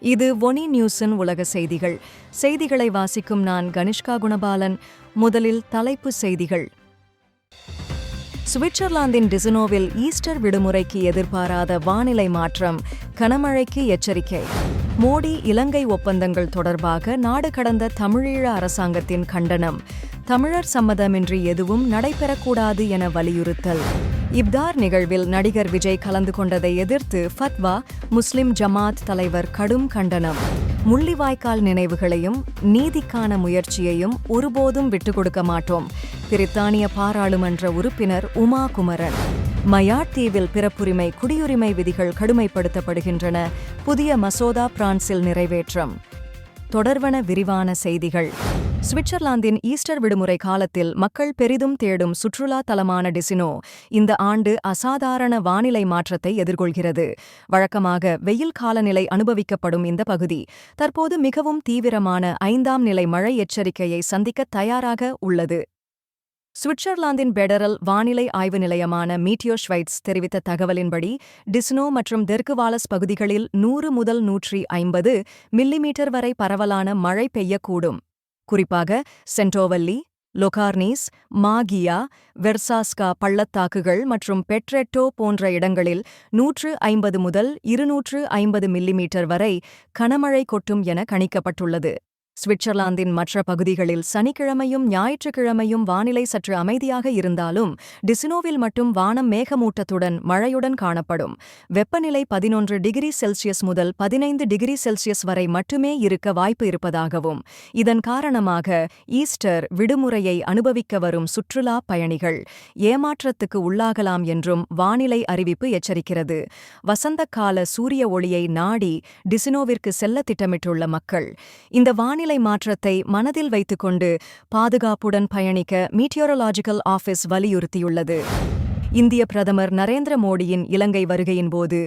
இது ஒனி நியூஸின் உலக செய்திகள். செய்திகளை வாசிக்கும் நான் கனிஷ்கா குணபாலன். முதலில் தலைப்பு செய்திகள். சுவிட்சர்லாந்தின் டிசினோவில் ஈஸ்டர் விடுமுறைக்கு எதிர்பாராத வானிலை மாற்றம் கனமழைக்கு எச்சரிக்கை. மோடி இலங்கை ஒப்பந்தங்கள் தொடர்பாக நாடு கடந்த தமிழீழ அரசாங்கத்தின் கண்டனம். தமிழர் சம்மதமின்றி எதுவும் நடைபெறக்கூடாது என வலியுறுத்தல். இப்தார் நிகழ்வில் நடிகர் விஜய் கலந்து கொண்டதை எதிர்த்து ஃபத்வா முஸ்லிம் ஜமாத் தலைவர் கடும் கண்டனம். முள்ளிவாய்க்கால் நினைவுகளையும் நீதிக்கான முயற்சியையும் ஒருபோதும் விட்டுக் கொடுக்க மாட்டோம் பிரித்தானிய பாராளுமன்ற உறுப்பினர் உமா குமரன் மயாட் தீவில் பிறப்புரிமை குடியுரிமை விதிகள் கடுமைப்படுத்தப்படுகின்றன புதிய மசோதா பிரான்சில் நிறைவேற்றம். தொடர்வன விரிவான செய்திகள். சுவிட்சர்லாந்தின் ஈஸ்டர் விடுமுறை காலத்தில் மக்கள் பெரிதும் தேடும் சுற்றுலா தலமான டிசினோ இந்த ஆண்டு அசாதாரண வானிலை மாற்றத்தை எதிர்கொள்கிறது. வழக்கமாக வெயில் காலநிலை அனுபவிக்கப்படும் இந்த பகுதி தற்போது மிகவும் தீவிரமான ஐந்தாம் நிலை மழை எச்சரிக்கையை சந்திக்க தயாராக உள்ளது. சுவிட்சர்லாந்தின் பெடரல் வானிலை ஆய்வு நிலையமான மீட்டியோஷ்வைட்ஸ் தெரிவித்த தகவலின்படி டிஸ்னோ மற்றும் தெற்கு பகுதிகளில் நூறு முதல் நூற்றி ஐம்பது மில்லிமீட்டர் வரை பரவலான மழை பெய்யக்கூடும். குறிப்பாக சென்டோவல்லி லொகார்னீஸ் மாகியா வெர்சாஸ்கா பள்ளத்தாக்குகள் மற்றும் பெட்ரெட்டோ போன்ற இடங்களில் நூற்று ஐம்பது முதல் இருநூற்று ஐம்பது மில்லிமீட்டர் வரை கனமழை கொட்டும் என கணிக்கப்பட்டுள்ளது. சுவிட்சர்லாந்தின் மற்ற பகுதிகளில் சனிக்கிழமையும் ஞாயிற்றுக்கிழமையும் வானிலை சற்று அமைதியாக இருந்தாலும் டிசினோவில் மட்டும் வானம் மேகமூட்டத்துடன் மழையுடன் காணப்படும். வெப்பநிலை பதினொன்று டிகிரி செல்சியஸ் முதல் பதினைந்து டிகிரி செல்சியஸ் வரை மட்டுமே இருக்க வாய்ப்பு இருப்பதாகவும் இதன் காரணமாக ஈஸ்டர் விடுமுறையை அனுபவிக்க வரும் சுற்றுலா பயணிகள் ஏமாற்றத்துக்கு உள்ளாகலாம் என்றும் வானிலை அறிவிப்பு எச்சரிக்கிறது. வசந்தகால சூரிய ஒளியை நாடி டிசினோவிற்கு செல்ல திட்டமிட்டுள்ள மக்கள் இந்த வானிலை வானிலை மாற்றத்தை மனதில் வைத்துக்கொண்டு பாதுகாப்புடன் பயணிக்க மீட்டியோரலாஜிக்கல் ஆஃபீஸ் வலியுறுத்தியுள்ளது. இந்திய பிரதமர் நரேந்திர மோடியின் இலங்கை வருகையின் போது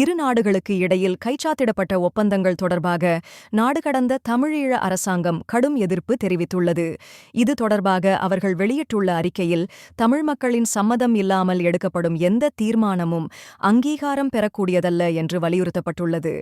இரு நாடுகளுக்கு இடையில் கைச்சாத்திடப்பட்ட ஒப்பந்தங்கள் தொடர்பாக நாடு கடந்த தமிழீழ அரசாங்கம் கடும் எதிர்ப்பு தெரிவித்துள்ளது. இது தொடர்பாக அவர்கள் வெளியிட்டுள்ள அறிக்கையில் தமிழ் மக்களின் சம்மதம் இல்லாமல் எடுக்கப்படும் எந்த தீர்மானமும் அங்கீகாரம் பெறக்கூடியதல்ல என்று வலியுறுத்தப்பட்டுள்ளது.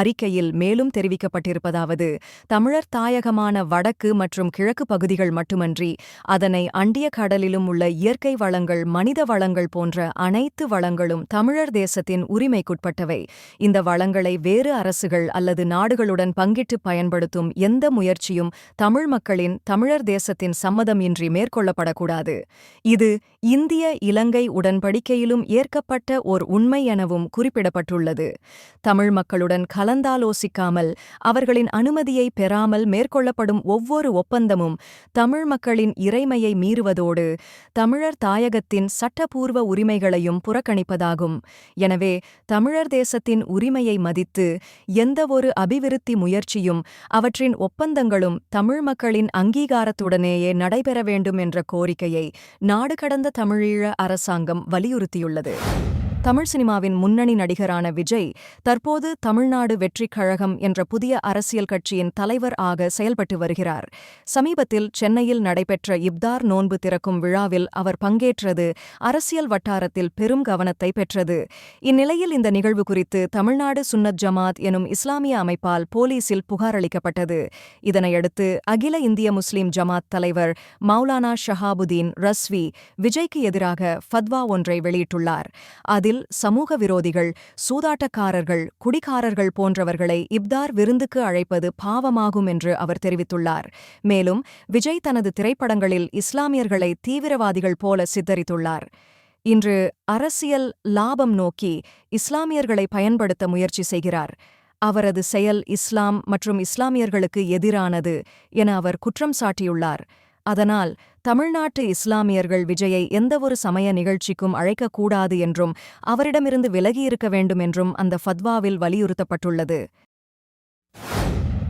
அறிக்கையில் மேலும் தெரிவிக்கப்பட்டிருப்பதாவது தமிழர் தாயகமான வடக்கு மற்றும் கிழக்கு பகுதிகள் மட்டுமன்றி அதனை அண்டிய கடலிலும் உள்ள இயற்கை வளங்கள் மனித வளங்கள் போன்ற அனைத்து வளங்களும் தமிழர் தேசத்தின் உரிமைக்குட்பட்டவை. இந்த வளங்களை வேறு அரசுகள் அல்லது நாடுகளுடன் பங்கிட்டு பயன்படுத்தும் எந்த முயற்சியும் தமிழ் மக்களின் தமிழர் தேசத்தின் சம்மதம் இன்றி மேற்கொள்ளப்படக்கூடாது. இது இந்திய இலங்கை உடன்படிக்கையிலும் ஏற்கப்பட்ட ஓர் உண்மை எனவும் குறிப்பிடப்பட்டுள்ளது. தமிழ் மக்களுடன் கலந்தாலோசிக்காமல் அவர்களின் அனுமதியை பெறாமல் மேற்கொள்ளப்படும் ஒவ்வொரு ஒப்பந்தமும் தமிழ் மக்களின் இறைமையை மீறுவதோடு தமிழர் தாயகத்தின் சட்டப்பூர்வ உரிமைகளையும் புறக்கணிப்பதாகும். எனவே தமிழர் தேசத்தின் உரிமையை மதித்து எந்தவொரு அபிவிருத்தி முயற்சியும் அவற்றின் ஒப்பந்தங்களும் தமிழ் மக்களின் அங்கீகாரத்துடனேயே நடைபெற வேண்டும் என்ற கோரிக்கையை நாடு கடந்த தமிழீழ அரசாங்கம் வலியுறுத்தியுள்ளது. தமிழ் சினிமாவின் முன்னணி நடிகரான விஜய் தற்போது தமிழ்நாடு வெற்றிக் கழகம் என்ற புதிய அரசியல் கட்சியின் தலைவர் ஆக செயல்பட்டு வருகிறார். சமீபத்தில் சென்னையில் நடைபெற்ற இப்தார் நோன்பு திறக்கும் விழாவில் அவர் பங்கேற்றது அரசியல் வட்டாரத்தில் பெரும் கவனத்தை பெற்றது. இந்நிலையில் இந்த நிகழ்வு குறித்து தமிழ்நாடு சுன்னத் ஜமாத் எனும் இஸ்லாமிய அமைப்பால் போலீசில் புகாரளிக்கப்பட்டது இதனையடுத்து அகில இந்திய முஸ்லிம் ஜமாத் தலைவர் மௌலானா ஷஹாபுதீன் ரஸ்வி விஜய்க்கு எதிராக ஃபத்வா ஒன்றை வெளியிட்டுள்ளார். அதில் இதில் சமூக விரோதிகள் சூதாட்டக்காரர்கள் குடிகாரர்கள் போன்றவர்களை இப்தார் விருந்துக்கு அழைப்பது பாவமாகும் என்று அவர் தெரிவித்துள்ளார். மேலும் விஜய் தனது திரைப்படங்களில் இஸ்லாமியர்களை தீவிரவாதிகள் போல சித்தரித்துள்ளார். இன்று அரசியல் லாபம் நோக்கி இஸ்லாமியர்களை பயன்படுத்த முயற்சி செய்கிறார். அவரது செயல் இஸ்லாம் மற்றும் இஸ்லாமியர்களுக்கு எதிரானது என அவர் குற்றம் சாட்டியுள்ளார். அதனால் தமிழ்நாட்டு இஸ்லாமியர்கள் விஜயை எந்தவொரு சமய நிகழ்ச்சிக்கும் அழைக்கக்கூடாது என்றும் அவரிடமிருந்து விலகியிருக்க வேண்டும் என்றும் அந்த ஃபத்வாவில் வலியுறுத்தப்பட்டுள்ளது.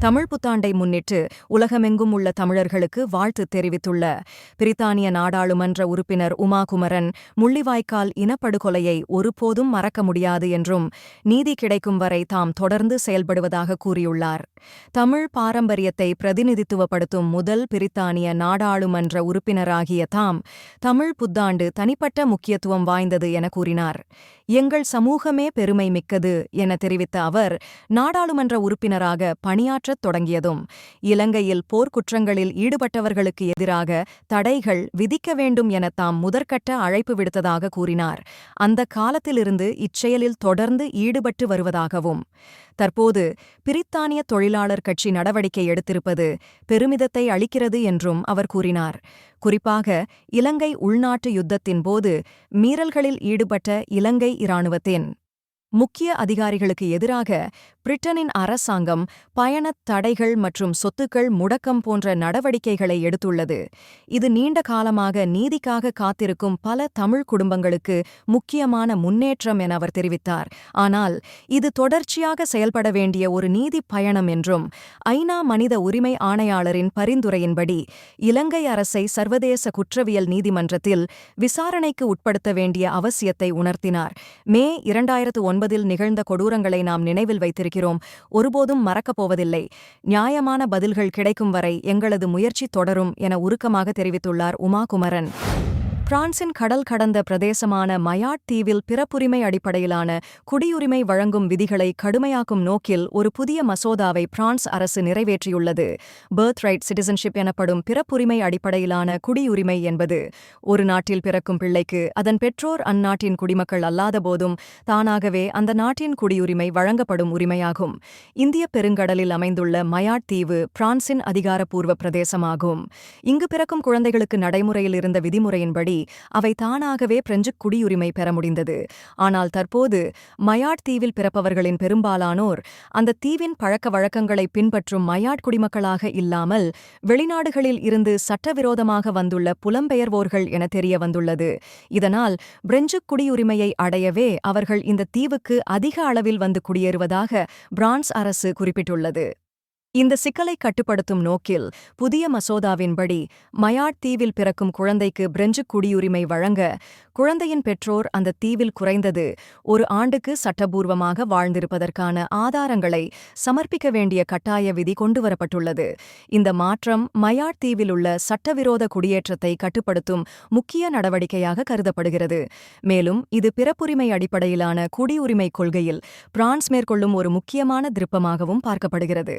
தமிழ் புத்தாண்டை முன்னிட்டு உலகமெங்கும் உள்ள தமிழர்களுக்கு வாழ்த்து தெரிவித்துள்ள பிரித்தானிய நாடாளுமன்ற உறுப்பினர் உமாகுமரன் முள்ளிவாய்க்கால் இனப்படுகொலையை ஒருபோதும் மறக்க முடியாது என்றும் நீதி கிடைக்கும் வரை தாம் தொடர்ந்து செயல்படுவதாக கூறியுள்ளார். தமிழ் பாரம்பரியத்தை பிரதிநிதித்துவப்படுத்தும் முதல் பிரித்தானிய நாடாளுமன்ற உறுப்பினராகிய தாம் தமிழ் புத்தாண்டு தனிப்பட்ட முக்கியத்துவம் வாய்ந்தது என கூறினார். எங்கள் சமூகமே பெருமை மிக்கது என தெரிவித்த அவர் நாடாளுமன்ற உறுப்பினராக பணியாற்றத் தொடங்கியதும். இலங்கையில் போர்க்குற்றங்களில் ஈடுபட்டவர்களுக்கு எதிராக தடைகள் விதிக்க வேண்டும் என தாம் முதற்கட்ட அழைப்பு விடுத்ததாக கூறினார். அந்த காலத்திலிருந்து இச்செயலில் தொடர்ந்து ஈடுபட்டு வருவதாகவும் தற்போது பிரித்தானிய தொழிலாளர் கட்சி நடவடிக்கை எடுத்திருப்பது பெருமிதத்தை அளிக்கிறது என்றும் அவர் கூறினார். குறிப்பாக இலங்கை உள்நாட்டு யுத்தத்தின் போது மீறல்களில் ஈடுபட்ட இலங்கை இராணுவத்தின் முக்கிய அதிகாரிகளுக்கு எதிராக பிரிட்டனின் அரசாங்கம் பயணத் தடைகள் மற்றும் சொத்துக்கள் முடக்கம் போன்ற நடவடிக்கைகளை எடுத்துள்ளது. இது நீண்ட காலமாக நீதிக்காக காத்திருக்கும் பல தமிழ் குடும்பங்களுக்கு முக்கியமான முன்னேற்றம் என அவர் தெரிவித்தார். ஆனால் இது தொடர்ச்சியாக செயல்பட வேண்டிய ஒரு நீதி பயணம் என்றும் ஐநா மனித உரிமை ஆணையாளரின் பரிந்துரையின்படி இலங்கை அரசை சர்வதேச குற்றவியல் நீதிமன்றத்தில் விசாரணைக்கு உட்படுத்த வேண்டிய அவசியத்தை உணர்த்தினார். மே இரண்டாயிரத்து ஒன்பதில் நிகழ்ந்த கொடூரங்களை நாம் நினைவில் வைத்திருக்கிறோம். ஒருபோதும் மறக்கப் போவதில்லை. நியாயமான பதில்கள் கிடைக்கும் வரை எங்களது முயற்சி தொடரும் என உருக்கமாக தெரிவித்துள்ளார் உமாகுமரன். பிரான்சின் கடல் கடந்த பிரதேசமான மயாட் தீவில் பிறப்புரிமை அடிப்படையிலான குடியுரிமை வழங்கும் விதிகளை கடுமையாக்கும் நோக்கில் ஒரு புதிய மசோதாவை பிரான்ஸ் அரசு நிறைவேற்றியுள்ளது. பர்த் ரைட் சிட்டிசன்ஷிப் எனப்படும் பிறப்புரிமை அடிப்படையிலான குடியுரிமை என்பது ஒரு நாட்டில் பிறக்கும் பிள்ளைக்கு அதன் பெற்றோர் அந்நாட்டின் குடிமக்கள் அல்லாதபோதும் தானாகவே அந்த நாட்டின் குடியுரிமை வழங்கப்படும் உரிமையாகும். இந்திய பெருங்கடலில் அமைந்துள்ள மயாட் தீவு பிரான்சின் அதிகாரப்பூர்வ பிரதேசமாகும். இங்கு பிறக்கும் குழந்தைகளுக்கு நடைமுறையில் இருந்த விதிமுறையின்படி அவை தானாகவே பிரெஞ்சு குடியுரிமை பெற முடிந்தது. ஆனால் தற்போது மயாட் தீவில் பிறப்பவர்களின் பெரும்பாலானோர் அந்த தீவின் பழக்க வழக்கங்களை பின்பற்றும் மயாட் குடிமக்களாக இல்லாமல் வெளிநாடுகளில் இருந்து சட்டவிரோதமாக வந்துள்ள புலம்பெயர்வோர்கள் என தெரிய வந்துள்ளது. இதனால் பிரெஞ்சு குடியுரிமையை அடையவே அவர்கள் இந்த தீவுக்கு அதிக அளவில் வந்து குடியேறுவதாக பிரான்ஸ் அரசு குறிப்பிட்டுள்ளது. இந்த சிக்கலை கட்டுப்படுத்தும் நோக்கில் புதிய மசோதாவின்படி மயாட் தீவில் பிறக்கும் குழந்தைக்கு பிரெஞ்சு குடியுரிமை வழங்க குழந்தையின் பெற்றோர் அந்த தீவில் குறைந்தது ஒரு ஆண்டுக்கு சட்டபூர்வமாக வாழ்ந்திருப்பதற்கான ஆதாரங்களை சமர்ப்பிக்க வேண்டிய கட்டாய விதி கொண்டுவரப்பட்டுள்ளது. இந்த மாற்றம் மயாட் தீவில் உள்ள சட்டவிரோத குடியேற்றத்தை கட்டுப்படுத்தும் முக்கிய நடவடிக்கையாக கருதப்படுகிறது. மேலும் இது பிறப்புரிமை அடிப்படையிலான குடியுரிமை கொள்கையில் பிரான்ஸ் மேற்கொள்ளும் ஒரு முக்கியமான திருப்பமாகவும் பார்க்கப்படுகிறது.